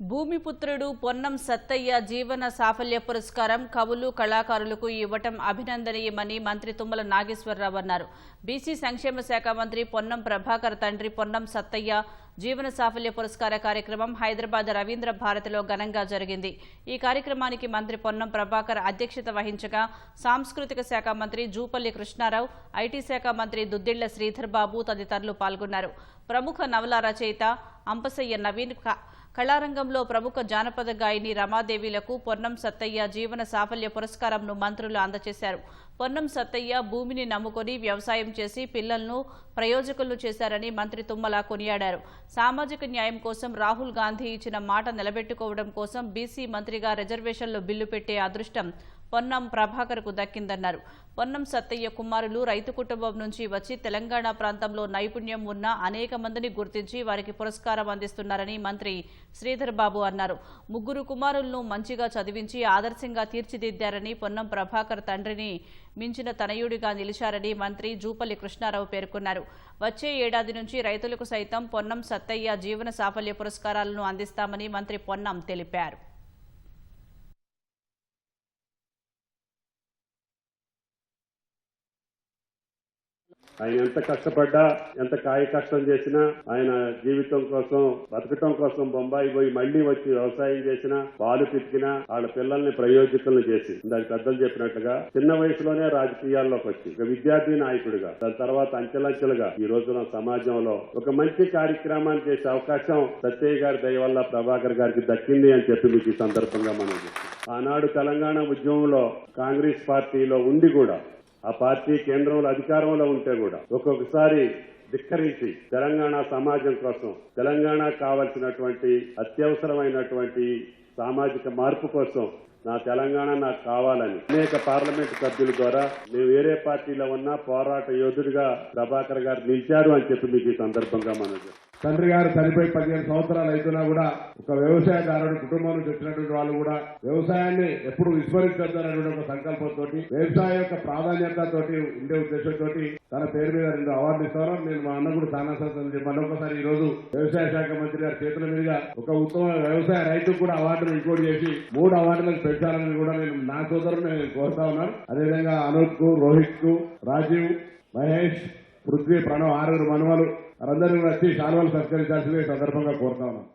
భూమిపుత్రుడు పొన్నం సత్తయ్య జీవన సాఫల్య పురస్కారం కవులు కళాకారులకు ఇవ్వటం అభినందనీయమని మంత్రి తుమ్మల నాగేశ్వరరావు అన్నారు. బీసీ సంక్షేమ శాఖ మంత్రి పొన్నం ప్రభాకర్ తండ్రి పొన్నం సత్తయ్య జీవన సాఫల్య పురస్కార కార్యక్రమం హైదరాబాద్ రవీంద్ర భారతిలో ఘనంగా జరిగింది. ఈ కార్యక్రమానికి మంత్రి పొన్నం ప్రభాకర్ అధ్యక్షత వహించగా సాంస్కృతిక శాఖ మంత్రి జూపల్లి కృష్ణారావు ఐటీ శాఖ మంత్రి దుద్దిళ్ళ శ్రీధర్ బాబు తదితరులు పాల్గొన్నారు. ప్రముఖ నవల రచయిత అంపసయ్య నవీన్ కళారంగంలో ప్రముఖ జానపద గాయని రమాదేవిలకు పొన్నం సత్తయ్య జీవన సాఫల్య పురస్కారంను మంత్రులు అందజేశారు. పొన్నం సత్తయ్య భూమిని నమ్ముకొని వ్యవసాయం చేసి పిల్లలను ప్రయోజకులు చేశారని మంత్రి తుమ్మల కొనియాడారు. సామాజిక న్యాయం కోసం రాహుల్ గాంధీ ఇచ్చిన మాట నిలబెట్టుకోవడం కోసం బీసీ మంత్రిగా రిజర్వేషన్లు బిల్లు పెట్టే అదృష్టం పొన్నం ప్రభాకర్కు దక్కిందన్నారు. పొన్నం సత్తయ్య కుమారులు రైతు కుటుంబం నుంచి వచ్చి తెలంగాణ ప్రాంతంలో నైపుణ్యం ఉన్న అనేక మందిని గుర్తించి వారికి పురస్కారం అందిస్తున్నారని మంత్రి శ్రీధర్ బాబు అన్నారు. ముగ్గురు కుమారులను మంచిగా చదివించి ఆదర్శంగా తీర్చిదిద్దారని పొన్నం ప్రభాకర్ తండ్రిని మించిన తనయుడిగా నిలిచారని మంత్రి జూపల్లి కృష్ణారావు పేర్కొన్నారు. వచ్చే ఏడాది నుంచి రైతులకు సైతం పొన్నం సత్తయ్య జీవన సాఫల్య పురస్కారాలను అందిస్తామని మంత్రి పొన్నం తెలిపారు. ఆయన ఎంత కష్టపడ్డా ఎంత కాయ కష్టం చేసినా ఆయన జీవితం కోసం బతకటం కోసం బొంబాయి పోయి మళ్ళీ వచ్చి వ్యవసాయం చేసినా పాలు పితికినా వాళ్ళ పిల్లల్ని ప్రయోజకులను చేసి దాని పెద్దలు చెప్పినట్టుగా చిన్న వయసులోనే రాజకీయాల్లోకి వచ్చి ఒక విద్యార్థి నాయకుడిగా దాని తర్వాత అంచెలంచెలుగా ఈ రోజున సమాజంలో ఒక మంచి కార్యక్రమాన్ని చేసే అవకాశం సత్యయ్య గారి దయ వల్ల ప్రభాకర్ గారికి దక్కింది అని చెప్పి మీకు ఈ సందర్భంగా మనం ఆనాడు తెలంగాణ ఉద్యమంలో కాంగ్రెస్ పార్టీలో ఉండి కూడా ఆ పార్టీ కేంద్రంలో అధికారంలో ఉంటే కూడా ఒక్కొక్కసారి ధిక్కరించి తెలంగాణ సమాజం కోసం తెలంగాణ కావలసినటువంటి అత్యవసరమైనటువంటి సామాజిక మార్పు కోసం నా తెలంగాణ నాకు కావాలని అనేక పార్లమెంట్ సభ్యుల ద్వారా నేను వేరే పార్టీలో ఉన్నా పోరాట యోధుడిగా ప్రభాకర్ గారు నిలిచారు అని చెప్పి మీకు ఈ సందర్భంగా మనం తండ్రి గారు చనిపోయి పదిహేను సంవత్సరాలు అవుతున్నా కూడా ఒక వ్యవసాయదారుడు కుటుంబం నుంచి వచ్చినటువంటి వాళ్ళు కూడా వ్యవసాయాన్ని ఎప్పుడు విస్మరించొద్దనేటువంటి ఒక సంకల్పంతో వ్యవసాయం యొక్క ప్రాధాన్యతతో ఉండే ఉద్దేశంతో తన పేరు మీద రెండు అవార్డు ఇస్తారో నేను మా అన్న కూడా చాలా సంతోషం మరొకసారి ఈ రోజు వ్యవసాయ శాఖ మంత్రి గారి చేతుల మీదుగా ఒక ఉత్తమ వ్యవసాయ రైతుకు కూడా అవార్డును ఇంకోటి చేసి మూడు అవార్డులకు పెంచాలని కూడా నేను నా సోదరుని నేను కోరుతా ఉన్నాను. అదేవిధంగా అనూప్కు రోహిత్కు రాజీవ్ మహేష్ పృథ్వీ ప్రణవ్ ఆరుగురు మనవలు వారందరూ వచ్చి శాలువాలు సత్కరించాల్సిందే సందర్భంగా కోరుతా ఉన్నాం.